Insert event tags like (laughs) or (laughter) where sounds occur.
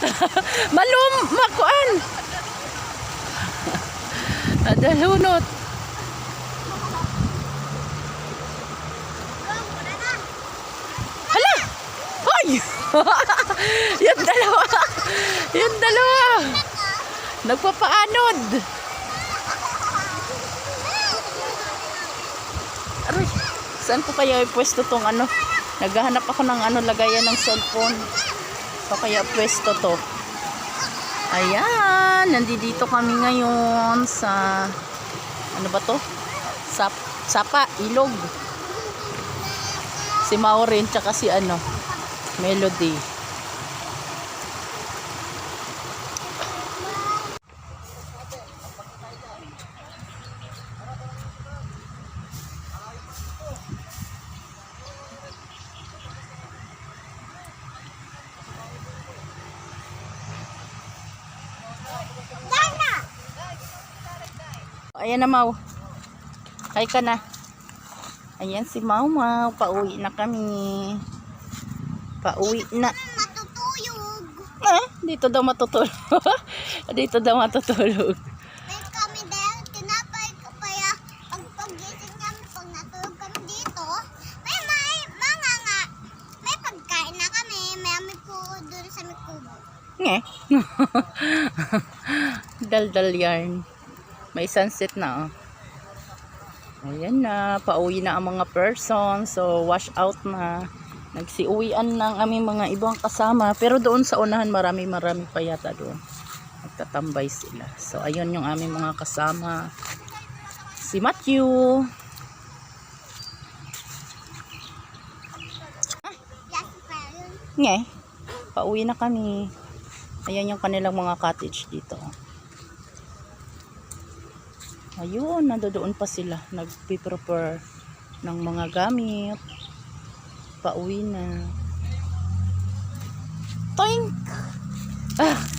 (laughs) Malum, makuan. Dalunot. Hala! Hoy! (laughs) yung dalawa. Yung dalawa. Nagpapaanod. Aray, saan ko kaya pwesto tong ano? Naghahanap ako ng ano, lagayan ng cellphone. So kaya pwesto to. Ayan, nandito kami ngayon sa ano ba to? Sap, sapa, ilog. Si Maureen tsaka si ano, Melody. Ayan na Mau. Hi ka na. Ayan si Mau Mau. Pauwi na kami. Pauwi na. Matutuyog. Eh, dito daw matutulog. (laughs) dito daw matutulog. Kami dahil tinapay ko pa ya. Pag pagising namin, pag natulog kami dito, may may mga nga. May pagkain na kami. May amin po doon sa may kubo. Nge. (laughs) Daldal yarn. May sunset na oh. Ayan na, pauwi na ang mga person. So, wash out na. Nagsiuwian ng aming mga ibang kasama. Pero doon sa unahan, marami-marami pa yata doon. Nagtatambay sila. So, ayun yung aming mga kasama. Si Matthew. Nge. Pauwi na kami. Ayan yung kanilang mga cottage dito ayun nandoon pa sila. Nagpiprepare ng mga gamit. Pauwi na. Toink! Ah!